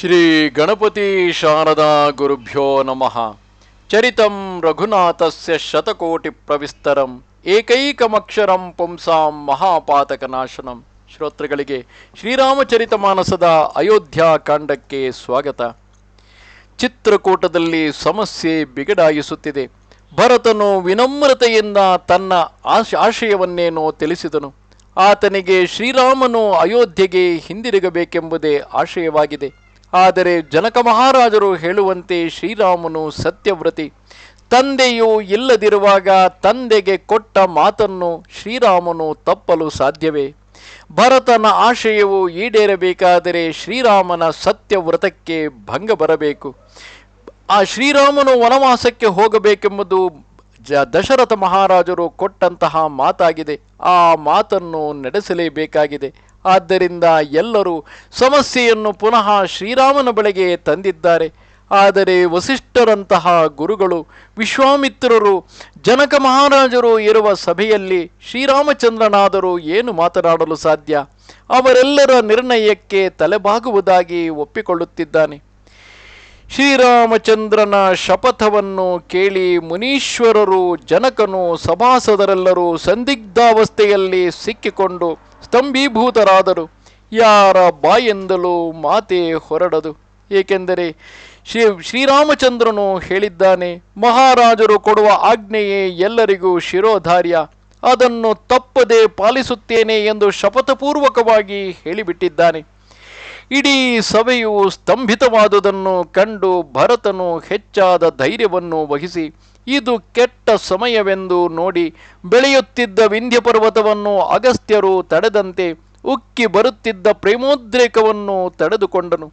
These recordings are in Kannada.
ಶ್ರೀ ಗಣಪತಿ ಶಾರದಾ ಗುರುಭ್ಯೋ ನಮಃ. ಚರಿತಂ ರಘುನಾಥಸ್ಯ ಶತಕೋಟಿ ಪ್ರವಿಸ್ತರಂ, ಏಕೈಕಮಕ್ಷರಂ ಪುಂಸಾಂ ಮಹಾಪಾತಕನಾಶನಂ. ಶ್ರೋತೃಗಳಿಗೆ ಶ್ರೀರಾಮಚರಿತ ಮಾನಸದ ಅಯೋಧ್ಯ ಕಾಂಡಕ್ಕೆ ಸ್ವಾಗತ. ಚಿತ್ರಕೂಟದಲ್ಲಿ ಸಮಸ್ಯೆ ಬಿಗಡಾಯಿಸುತ್ತಿದೆ. ಭರತನು ವಿನಮ್ರತೆಯಿಂದ ತನ್ನ ಆಶ, ಆಶಯವನ್ನೇನೋ ತಿಳಿಸಿದನು. ಆತನಿಗೆ ಶ್ರೀರಾಮನು ಅಯೋಧ್ಯೆಗೆ ಹಿಂದಿರುಗಬೇಕೆಂಬುದೇ ಆಶಯವಾಗಿದೆ. ಆದರೆ ಜನಕ ಮಹಾರಾಜರು ಹೇಳುವಂತೆ ಶ್ರೀರಾಮನು ಸತ್ಯವ್ರತಿ. ತಂದೆಯು ಇಲ್ಲದಿರುವಾಗ ತಂದೆಗೆ ಕೊಟ್ಟ ಮಾತನ್ನು ಶ್ರೀರಾಮನು ತಪ್ಪಲು ಸಾಧ್ಯವೇ? ಭರತನ ಆಶಯವು ಈಡೇರಬೇಕಾದರೆ ಶ್ರೀರಾಮನ ಸತ್ಯವ್ರತಕ್ಕೆ ಭಂಗ ಬರಬೇಕು. ಆ ಶ್ರೀರಾಮನು ವನವಾಸಕ್ಕೆ ಹೋಗಬೇಕೆಂಬುದು ಜ ದಶರಥ ಮಹಾರಾಜರು ಕೊಟ್ಟಂತಹ ಮಾತಾಗಿದೆ. ಆ ಮಾತನ್ನು ನಡೆಸಲೇಬೇಕಾಗಿದೆ. ಆದ್ದರಿಂದ ಎಲ್ಲರೂ ಸಮಸ್ಯೆಯನ್ನು ಪುನಃ ಶ್ರೀರಾಮನ ಬಳಿಗೆ ತಂದಿದ್ದಾರೆ. ಆದರೆ ವಸಿಷ್ಠರಂತಹ ಗುರುಗಳು, ವಿಶ್ವಾಮಿತ್ರರು, ಜನಕ ಮಹಾರಾಜರು ಇರುವ ಸಭೆಯಲ್ಲಿ ಶ್ರೀರಾಮಚಂದ್ರನಾದರೂ ಏನು ಮಾತನಾಡಲು ಸಾಧ್ಯ? ಅವರೆಲ್ಲರ ನಿರ್ಣಯಕ್ಕೆ ತಲೆಬಾಗುವುದಾಗಿ ಒಪ್ಪಿಕೊಳ್ಳುತ್ತಿದ್ದಾನೆ. ಶ್ರೀರಾಮಚಂದ್ರನ ಶಪಥವನ್ನು ಕೇಳಿ ಮುನೀಶ್ವರರು, ಜನಕನು ಸಭಾಸದರೆಲ್ಲರೂ ಸಂದಿಗ್ಧಾವಸ್ಥೆಯಲ್ಲಿ ಸಿಕ್ಕಿಕೊಂಡು ಸ್ತಂಭೀಭೂತರಾದರು ಯಾರ ಬಾಯೆಂದಲೂ ಮಾತೇ ಹೊರಡದು. ಏಕೆಂದರೆ ಶ್ರೀ ಶ್ರೀರಾಮಚಂದ್ರನು ಹೇಳಿದ್ದಾನೆ, ಮಹಾರಾಜರು ಕೊಡುವ ಆಜ್ಞೆಯೇ ಎಲ್ಲರಿಗೂ ಶಿರೋಧಾರ್ಯ. ಅದನ್ನು ತಪ್ಪದೆ ಪಾಲಿಸುತ್ತೇನೆ ಎಂದು ಶಪಥಪೂರ್ವಕವಾಗಿ ಹೇಳಿಬಿಟ್ಟಿದ್ದಾನೆ. ಇಡೀ ಸಭೆಯು ಸ್ತಂಭಿತವಾದುದನ್ನು ಕಂಡು ಭರತನು ಹೆಚ್ಚಾದ ಧೈರ್ಯವನ್ನು ವಹಿಸಿ, ಇದು ಕೆಟ್ಟ ಸಮಯವೆಂದು ನೋಡಿ ಬೆಳೆಯುತ್ತಿದ್ದ ವಿಂಧ್ಯ ಪರ್ವತವನ್ನು ಅಗಸ್ತ್ಯರು ತಡೆದಂತೆ ಉಕ್ಕಿ ಬರುತ್ತಿದ್ದ ಪ್ರೇಮೋದ್ರೇಕವನ್ನು ತಡೆದುಕೊಂಡನು.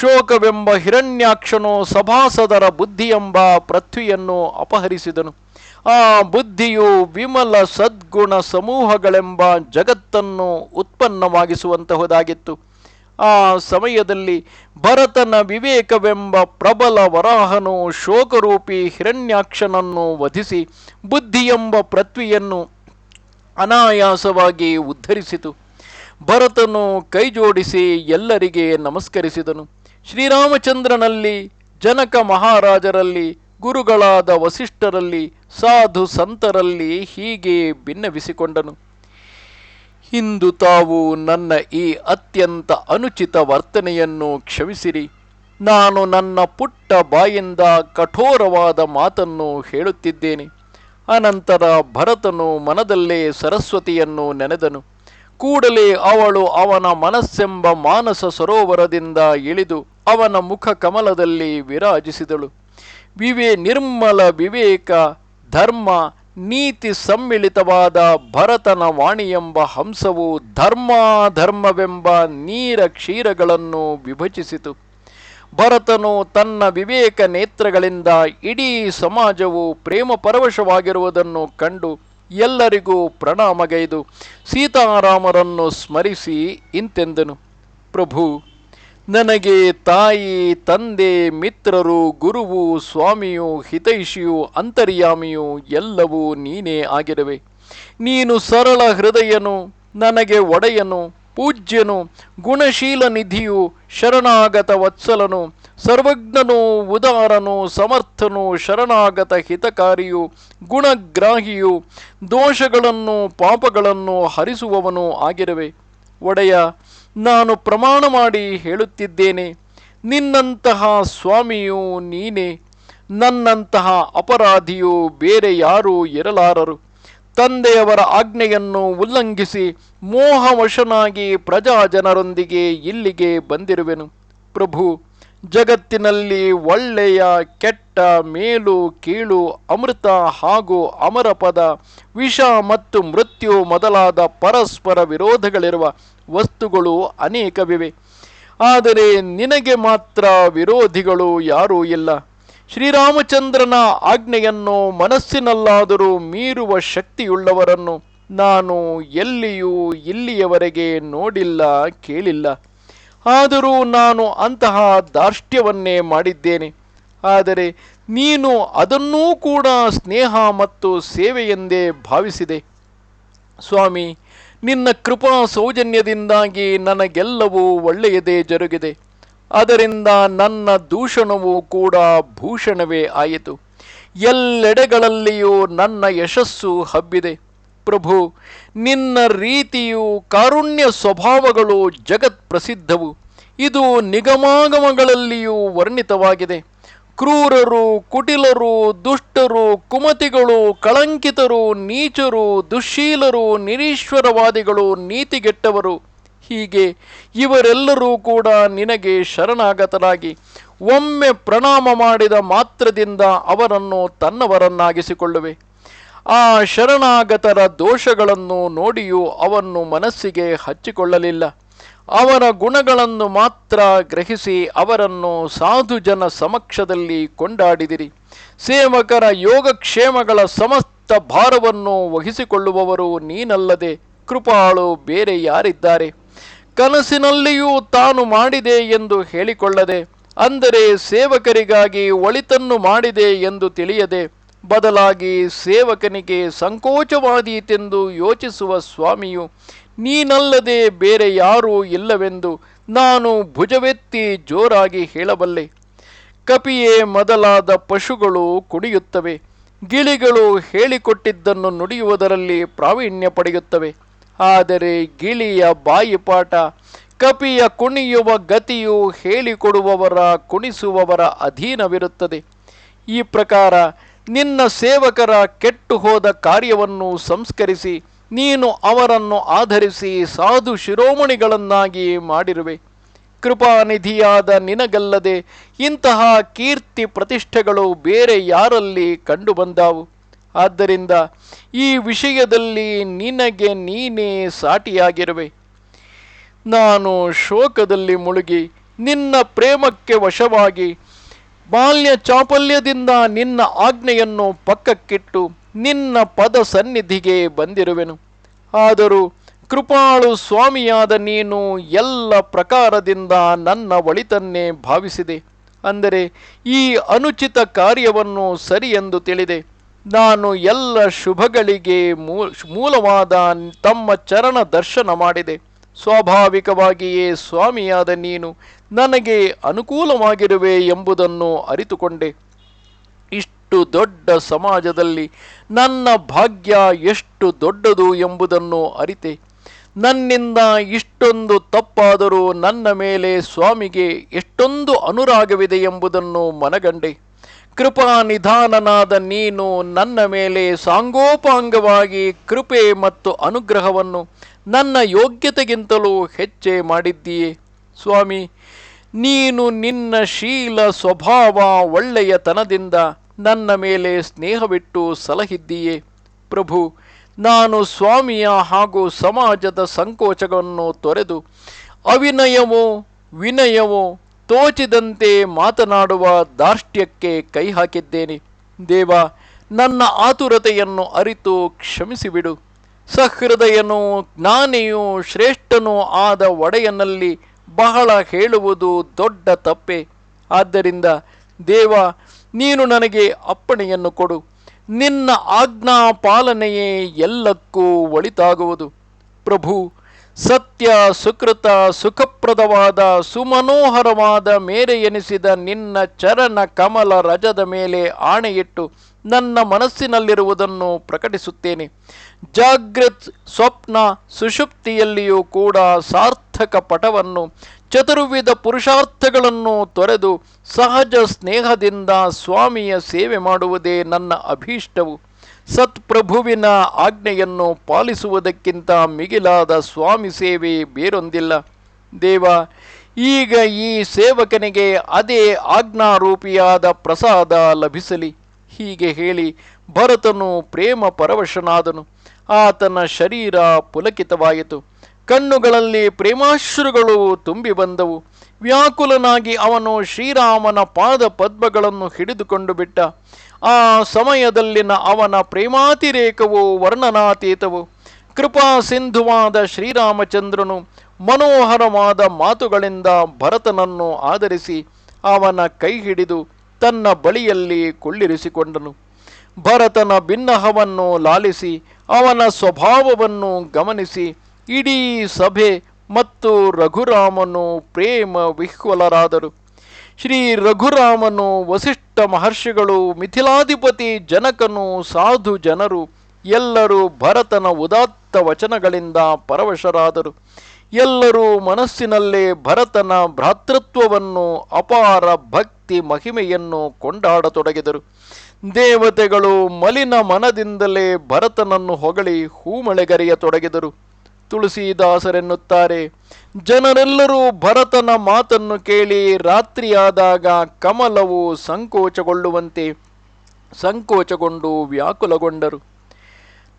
ಶೋಕವೆಂಬ ಹಿರಣ್ಯಾಕ್ಷನು ಸಭಾಸದರ ಬುದ್ಧಿಯೆಂಬ ಪೃಥ್ವಿಯನ್ನು ಅಪಹರಿಸಿದನು. ಆ ಬುದ್ಧಿಯು ವಿಮಲ ಸದ್ಗುಣ ಸಮೂಹಗಳೆಂಬ ಜಗತ್ತನ್ನು ಉತ್ಪನ್ನವಾಗಿಸುವಂತಹುದಾಗಿತ್ತು. ಆ ಸಮಯದಲ್ಲಿ ಭರತನ ವಿವೇಕವೆಂಬ ಪ್ರಬಲ ವರಾಹನು ಶೋಕರೂಪಿ ಹಿರಣ್ಯಾಕ್ಷನನ್ನು ವಧಿಸಿ ಬುದ್ಧಿಯೆಂಬ ಪೃಥ್ವಿಯನ್ನು ಅನಾಯಾಸವಾಗಿ ಉದ್ಧರಿಸಿತು. ಭರತನು ಕೈಜೋಡಿಸಿ ಎಲ್ಲರಿಗೆ ನಮಸ್ಕರಿಸಿದನು. ಶ್ರೀರಾಮಚಂದ್ರನಲ್ಲಿ, ಜನಕ ಮಹಾರಾಜರಲ್ಲಿ, ಗುರುಗಳಾದ ವಸಿಷ್ಠರಲ್ಲಿ, ಸಾಧು ಸಂತರಲ್ಲಿ ಹೀಗೆ ಭಿನ್ನವಿಸಿಕೊಂಡನು ಇಂದು ತಾವು ನನ್ನ ಈ ಅತ್ಯಂತ ಅನುಚಿತ ವರ್ತನೆಯನ್ನು ಕ್ಷಮಿಸಿರಿ. ನಾನು ನನ್ನ ಪುಟ್ಟ ಬಾಯಿಂದ ಕಠೋರವಾದ ಮಾತನ್ನು ಹೇಳುತ್ತಿದ್ದೇನೆ. ಅನಂತರ ಭರತನು ಮನದಲ್ಲೇ ಸರಸ್ವತಿಯನ್ನು ನೆನೆದನು. ಕೂಡಲೇ ಅವಳು ಅವನ ಮನಸ್ಸೆಂಬ ಮಾನಸ ಸರೋವರದಿಂದ ಇಳಿದು ಅವನ ಮುಖ ಕಮಲದಲ್ಲಿ ವಿರಾಜಿಸಿದಳು. ವಿವೇ ನಿರ್ಮಲ ವಿವೇಕ, ಧರ್ಮ ನೀತಿ ಸಮ್ಮಿಳಿತವಾದ ಭರತನ ಎಂಬ ಹಂಸವು ಧರ್ಮಾಧರ್ಮವೆಂಬ ನೀರ ಕ್ಷೀರಗಳನ್ನು ವಿಭಜಿಸಿತು. ಭರತನು ತನ್ನ ವಿವೇಕ ನೇತ್ರಗಳಿಂದ ಇಡೀ ಸಮಾಜವು ಪ್ರೇಮ ಪರವಶವಾಗಿರುವುದನ್ನು ಕಂಡು ಎಲ್ಲರಿಗೂ ಪ್ರಣಾಮಗೈದು. ಸೀತಾರಾಮರನ್ನು ಸ್ಮರಿಸಿ ಇಂತೆಂದನು. ಪ್ರಭು ನನಗೆ ತಾಯಿ, ತಂದೆ, ಮಿತ್ರರು, ಗುರುವು, ಸ್ವಾಮಿಯು, ಹಿತೈಷಿಯು, ಅಂತರ್ಯಾಮಿಯು ಎಲ್ಲವೂ ನೀನೇ ಆಗಿರುವೆ. ನೀನು ಸರಳ ಹೃದಯನು, ನನಗೆ ಒಡೆಯನು, ಪೂಜ್ಯನು, ಗುಣಶೀಲ ನಿಧಿಯು, ಶರಣಾಗತ ವತ್ಸಲನು, ಸರ್ವಜ್ಞನು ಉದಾರನು, ಸಮರ್ಥನು, ಶರಣಾಗತ ಹಿತಕಾರಿಯು, ಗುಣಗ್ರಾಹಿಯು, ದೋಷಗಳನ್ನು, ಪಾಪಗಳನ್ನು ಹರಿಸುವವನು ಆಗಿರುವೆ. ಒಡೆಯ ನಾನು ಪ್ರಮಾಣ ಮಾಡಿ ಹೇಳುತ್ತಿದ್ದೇನೆ. ನಿನ್ನಂತಹ ಸ್ವಾಮಿಯು ನೀನೇ. ನನ್ನಂತಹ ಅಪರಾಧಿಯು ಬೇರೆ ಯಾರೂ ಇರಲಾರರು. ತಂದೆಯವರ ಆಜ್ಞೆಯನ್ನು ಉಲ್ಲಂಘಿಸಿ ಮೋಹವಶನಾಗಿ ಪ್ರಜಾಜನರೊಂದಿಗೆ ಇಲ್ಲಿಗೆ ಬಂದಿರುವೆನು. ಪ್ರಭು, ಜಗತ್ತಿನಲ್ಲಿ ಒಳ್ಳೆಯ, ಕೆಟ್ಟ ಮೇಲು ಕೀಳು ಅಮೃತ ಹಾಗೂ ಅಮರಪದ ವಿಷ ಮತ್ತು ಮೃತ್ಯು ಮೊದಲಾದ ಪರಸ್ಪರ ವಿರೋಧಗಳಿರುವ ವಸ್ತುಗಳು ಅನೇಕವಿವೆ. ಆದರೆ ನಿನಗೆ ಮಾತ್ರ ವಿರೋಧಿಗಳು ಯಾರೂ ಇಲ್ಲ. ಶ್ರೀರಾಮಚಂದ್ರನ ಆಜ್ಞೆಯನ್ನು ಮನಸ್ಸಿನಲ್ಲಾದರೂ ಮೀರುವ ಶಕ್ತಿಯುಳ್ಳವರನ್ನು ನಾನು ಎಲ್ಲಿಯೂ ಇಲ್ಲಿಯವರೆಗೆ ನೋಡಿಲ್ಲ, ಕೇಳಿಲ್ಲ. ಆದರೂ ನಾನು ಅಂತಹ ದಾರ್ಷ್ಟ್ಯವನ್ನೇ ಮಾಡಿದ್ದೇನೆ. ಆದರೆ ನೀನು ಅದನ್ನೂ ಕೂಡ ಸ್ನೇಹ ಮತ್ತು ಸೇವೆಯೆಂದೇ ಭಾವಿಸಿದೆ. ಸ್ವಾಮಿ, ನಿನ್ನ ಕೃಪಾ ಸೌಜನ್ಯದಿಂದಾಗಿ ನನಗೆಲ್ಲವೂ ಒಳ್ಳೆಯದೇ ಜರುಗಿದೆ. ಅದರಿಂದ ನನ್ನ ದೂಷಣವು ಕೂಡ ಭೂಷಣವೇ ಆಯಿತು. ಎಲ್ಲೆಡೆಗಳಲ್ಲಿಯೂ ನನ್ನ ಯಶಸ್ಸು ಹಬ್ಬಿದೆ. ಪ್ರಭು, ನಿನ್ನ ರೀತಿಯು ಕಾರುಣ್ಯ ಸ್ವಭಾವಗಳು ಜಗತ್ ಪ್ರಸಿದ್ಧವು ಇದು ನಿಗಮಾಗಮಗಳಲ್ಲಿಯೂ ವರ್ಣಿತವಾಗಿದೆ. ಕ್ರೂರರು, ಕುಟಿಲರು, ದುಷ್ಟರು, ಕುಮತಿಗಳು, ಕಳಂಕಿತರು, ನೀಚರು ದುಶ್ಶೀಲರು ನಿರೀಶ್ವರವಾದಿಗಳು, ನೀತಿಗೆಟ್ಟವರು. ಹೀಗೆ ಇವರೆಲ್ಲರೂ ಕೂಡ ನಿನಗೆ ಶರಣಾಗತರಾಗಿ, ಒಮ್ಮೆ ಪ್ರಣಾಮ ಮಾಡಿದ ಮಾತ್ರದಿಂದ ಅವರನ್ನು ತನ್ನವರನ್ನಾಗಿಸಿಕೊಳ್ಳುವೆ. ಆ ಶರಣಾಗತರ ದೋಷಗಳನ್ನು ನೋಡಿಯೂ ಅವನ್ನು ಮನಸ್ಸಿಗೆ ಹಚ್ಚಿಕೊಳ್ಳಲಿಲ್ಲ. ಅವರ ಗುಣಗಳನ್ನು ಮಾತ್ರ ಗ್ರಹಿಸಿ ಅವರನ್ನು ಸಾಧು ಜನ ಸಮಕ್ಷದಲ್ಲಿ ಕೊಂಡಾಡಿದಿರಿ. ಸೇವಕರ ಯೋಗಕ್ಷೇಮಗಳ ಸಮಸ್ತ ಭಾರವನ್ನು ವಹಿಸಿಕೊಳ್ಳುವವರು ನೀನಲ್ಲದೆ ಕೃಪಾಳು ಬೇರೆ ಯಾರಿದ್ದಾರೆ? ಕನಸಿನಲ್ಲಿಯೂ ತಾನು ಮಾಡಿದೆ ಎಂದು ಹೇಳಿಕೊಳ್ಳದೆ, ಅಂದರೆ ಸೇವಕರಿಗಾಗಿ ಒಳಿತನ್ನು ಮಾಡಿದೆ ಎಂದು ತಿಳಿಯದೆ, ಬದಲಾಗಿ ಸೇವಕನಿಗೆ ಸಂಕೋಚವಾದೀತೆಂದು ಯೋಚಿಸುವ ಸ್ವಾಮಿಯು ನೀನಲ್ಲದೆ ಬೇರೆ ಯಾರೂ ಇಲ್ಲವೆಂದು ನಾನು ಭುಜವೆತ್ತಿ ಜೋರಾಗಿ ಹೇಳಬಲ್ಲೆ. ಕಪಿಯೇ ಮೊದಲಾದ ಪಶುಗಳು ಕುಡಿಯುತ್ತವೆ. ಗಿಳಿಗಳು ಹೇಳಿಕೊಟ್ಟಿದ್ದನ್ನು ನುಡಿಯುವುದರಲ್ಲಿ ಪ್ರಾವೀಣ್ಯ ಪಡೆಯುತ್ತವೆ. ಆದರೆ ಗಿಳಿಯ ಬಾಯಿಪಾಠ ಕಪಿಯ ಕುಣಿಯುವ ಗತಿಯು ಹೇಳಿಕೊಡುವವರ ಕುಣಿಸುವವರ ಅಧೀನವಿರುತ್ತದೆ. ಈ ಪ್ರಕಾರ ನಿನ್ನ ಸೇವಕರ ಕೆಟ್ಟು ಹೋದ ಕಾರ್ಯವನ್ನು ಸಂಸ್ಕರಿಸಿ ನೀನು ಅವರನ್ನು ಆಧರಿಸಿ ಸಾಧು ಶಿರೋಮಣಿಗಳನ್ನಾಗಿ ಮಾಡಿರುವೆ. ಕೃಪಾನಿಧಿಯಾದ ನಿನಗಲ್ಲದೆ ಇಂತಹ ಕೀರ್ತಿ ಪ್ರತಿಷ್ಠೆಗಳು ಬೇರೆ ಯಾರಲ್ಲಿ ಕಂಡುಬಂದಾವು? ಆದ್ದರಿಂದ ಈ ವಿಷಯದಲ್ಲಿ ನಿನಗೆ ನೀನೇ ಸಾಟಿಯಾಗಿರುವೆ. ನಾನು ಶೋಕದಲ್ಲಿ ಮುಳುಗಿ ನಿನ್ನ ಪ್ರೇಮಕ್ಕೆ ವಶವಾಗಿ ಬಾಲ್ಯ ಚಾಪಲ್ಯದಿಂದ ನಿನ್ನ ಆಜ್ಞೆಯನ್ನು ಪಕ್ಕಕ್ಕಿಟ್ಟು ನಿನ್ನ ಪದ ಸನ್ನಿಧಿಗೆ ಬಂದಿರುವೆನು. ಆದರೂ ಕೃಪಾಳು ಸ್ವಾಮಿಯಾದ ನೀನು ಎಲ್ಲ ಪ್ರಕಾರದಿಂದ ನನ್ನ ಒಳಿತನ್ನೇ ಭಾವಿಸಿದೆ. ಅಂದರೆ ಈ ಅನುಚಿತ ಕಾರ್ಯವನ್ನು ಸರಿ ಎಂದು ತಿಳಿದೆ. ನಾನು ಎಲ್ಲ ಶುಭಗಳಿಗೆ ಮೂಲವಾದ ತಮ್ಮ ಚರಣ ದರ್ಶನ ಮಾಡಿದೆ. ಸ್ವಾಭಾವಿಕವಾಗಿಯೇ ಸ್ವಾಮಿಯಾದ ನೀನು ನನಗೆ ಅನುಕೂಲವಾಗಿರುವೆ ಎಂಬುದನ್ನು ಅರಿತುಕೊಂಡೆ. ಇಷ್ಟು ದೊಡ್ಡ ಸಮಾಜದಲ್ಲಿ ನನ್ನ ಭಾಗ್ಯ ಎಷ್ಟು ದೊಡ್ಡದು ಎಂಬುದನ್ನು ಅರಿತೆ. ನನ್ನಿಂದ ಇಷ್ಟೊಂದು ತಪ್ಪಾದರೂ ನನ್ನ ಮೇಲೆ ಸ್ವಾಮಿಗೆ ಎಷ್ಟೊಂದು ಅನುರಾಗವಿದೆ ಎಂಬುದನ್ನು ಮನಗಂಡೆ. ಕೃಪಾ ನಿಧಾನನಾದ ನೀನು ನನ್ನ ಮೇಲೆ ಸಾಂಗೋಪಾಂಗವಾಗಿ ಕೃಪೆ ಮತ್ತು ಅನುಗ್ರಹವನ್ನು ನನ್ನ ಯೋಗ್ಯತೆಗಿಂತಲೂ ಹೆಚ್ಚೆ ಮಾಡಿದ್ದೀಯೆ. ಸ್ವಾಮಿ, ನೀನು ನಿನ್ನ ಶೀಲ ಸ್ವಭಾವ ಒಳ್ಳೆಯತನದಿಂದ ನನ್ನ ಮೇಲೆ ಸ್ನೇಹವಿಟ್ಟು ಸಲಹಿದ್ದೀಯೆ. ಪ್ರಭು, ನಾನು ಸ್ವಾಮಿಯ ಹಾಗೂ ಸಮಾಜದ ಸಂಕೋಚಗಳನ್ನು ತೊರೆದು ಅವಿನಯವೋ ವಿನಯವೋ ತೋಚಿದಂತೆ ಮಾತನಾಡುವ ದಾರ್ಷ್ಟ್ಯಕ್ಕೆ ಕೈ ಹಾಕಿದ್ದೇನೆ. ದೇವ, ನನ್ನ ಆತುರತೆಯನ್ನು ಅರಿತು ಕ್ಷಮಿಸಿಬಿಡು. ಸಹೃದಯನು ಜ್ಞಾನಿಯೂ ಶ್ರೇಷ್ಠನೂ ಆದ ಒಡೆಯನಲ್ಲಿ ಬಹಳ ಹೇಳುವುದು ದೊಡ್ಡ ತಪ್ಪೆ. ಆದ್ದರಿಂದ ದೇವ ನೀನು ನನಗೆ ಅಪ್ಪಣೆಯನ್ನು ಕೊಡು. ನಿನ್ನ ಆಜ್ಞಾ ಪಾಲನೆಯೇ ಎಲ್ಲಕ್ಕೂ ಒಳಿತಾಗುವುದು. ಪ್ರಭು, ಸತ್ಯ, ಸುಕೃತ, ಸುಖಪ್ರದವಾದ, ಸುಮನೋಹರವಾದ ಮೇರೆ ಎನಿಸಿದ ನಿನ್ನ ಚರಣ ಕಮಲ ರಜದ ಮೇಲೆ ಆಣೆಯಿಟ್ಟು ನನ್ನ ಮನಸ್ಸಿನಲ್ಲಿರುವುದನ್ನು ಪ್ರಕಟಿಸುತ್ತೇನೆ. ಜಾಗೃತ್ ಸ್ವಪ್ನ ಸುಷುಪ್ತಿಯಲ್ಲಿಯೂ ಕೂಡ ಸಾರ್ಥಕ ಪಟವನ್ನು ಚತುರ್ವಿಧ ಪುರುಷಾರ್ಥಗಳನ್ನು ತೊರೆದು ಸಹಜ ಸ್ನೇಹದಿಂದ ಸ್ವಾಮಿಯ ಸೇವೆ ಮಾಡುವುದೇ ನನ್ನ ಅಭೀಷ್ಟವು. ಸತ್ಪ್ರಭುವಿನ ಆಜ್ಞೆಯನ್ನು ಪಾಲಿಸುವುದಕ್ಕಿಂತ ಮಿಗಿಲಾದ ಸ್ವಾಮಿ ಸೇವೆ ಬೇರೊಂದಿಲ್ಲ. ದೇವ, ಈಗ ಈ ಸೇವಕನಿಗೆ ಅದೇ ಆಜ್ಞಾರೂಪಿಯಾದ ಪ್ರಸಾದ ಲಭಿಸಲಿ. ಹೀಗೆ ಹೇಳಿ ಭರತನು ಪ್ರೇಮ ಪರವಶನಾದನು. ಆತನ ಶರೀರ ಪುಲಕಿತವಾಯಿತು. ಕಣ್ಣುಗಳಲ್ಲಿ ಪ್ರೇಮಾಶ್ರುಗಳು ತುಂಬಿ ಬಂದವು. ವ್ಯಾಕುಲನಾಗಿ ಅವನು ಶ್ರೀರಾಮನ ಪಾದ ಪದ್ಮಗಳನ್ನು ಹಿಡಿದುಕೊಂಡು ಬಿಟ್ಟ. ಆ ಸಮಯದಲ್ಲಿನ ಅವನ ಪ್ರೇಮಾತಿರೇಕವು ವರ್ಣನಾತೀತವು. ಕೃಪಾ ಸಿಂಧುವಾದ ಶ್ರೀರಾಮಚಂದ್ರನು ಮನೋಹರವಾದ ಮಾತುಗಳಿಂದ ಭರತನನ್ನು ಆಧರಿಸಿ ಅವನ ಕೈ ಹಿಡಿದು ತನ್ನ ಬಳಿಯಲ್ಲಿ ಕುಳ್ಳಿರಿಸಿಕೊಂಡನು. ಭರತನ ಭಿನ್ನಹವನ್ನು ಲಾಲಿಸಿ ಅವನ ಸ್ವಭಾವವನ್ನು ಗಮನಿಸಿ ಇಡೀ ಸಭೆ ಮತ್ತು ರಘುರಾಮನು ಪ್ರೇಮ ವಿಹ್ವಲರಾದರು. ಶ್ರೀ ರಘುರಾಮನು ವಸಿಷ್ಠ ಮಹರ್ಷಿಗಳು, ಮಿಥಿಲಾಧಿಪತಿ ಜನಕನು, ಸಾಧು ಜನರು, ಎಲ್ಲರೂ ಭರತನ ಉದಾತ್ತ ವಚನಗಳಿಂದ ಪರವಶರಾದರು. ಎಲ್ಲರೂ ಮನಸ್ಸಿನಲ್ಲೇ ಭರತನ ಭ್ರಾತೃತ್ವವನ್ನು, ಅಪಾರ ಭಕ್ತಿ ಮಹಿಮೆಯನ್ನು ಕೊಂಡಾಡತೊಡಗಿದರು. ದೇವತೆಗಳು ಮಲಿನ ಮನದಿಂದಲೇ ಭರತನನ್ನು ಹೊಗಳಿ ಹೂಮಳೆಗರೆಯತೊಡಗಿದರು. ತುಳಸಿದಾಸರೆನ್ನುತ್ತಾರೆ, ಜನರೆಲ್ಲರೂ ಭರತನ ಮಾತನ್ನು ಕೇಳಿ ರಾತ್ರಿಯಾದಾಗ ಕಮಲವು ಸಂಕೋಚಗೊಳ್ಳುವಂತೆ ಸಂಕೋಚಗೊಂಡು ವ್ಯಾಕುಲಗೊಂಡರು.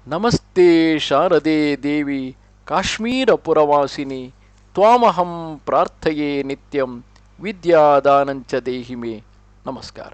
ನಮಸ್ತೆ ಶಾರದೆ ದೇವಿ ಕಾಶ್ಮೀರ ಪುರವಾಸಿನಿ ತ್ವಾಮಹಂ ಪ್ರಾರ್ಥಯೇ ನಿತ್ಯಂ, ವಿದ್ಯಾದಾನಂಚ ದೇಹಿಮೆ. ನಮಸ್ಕಾರ.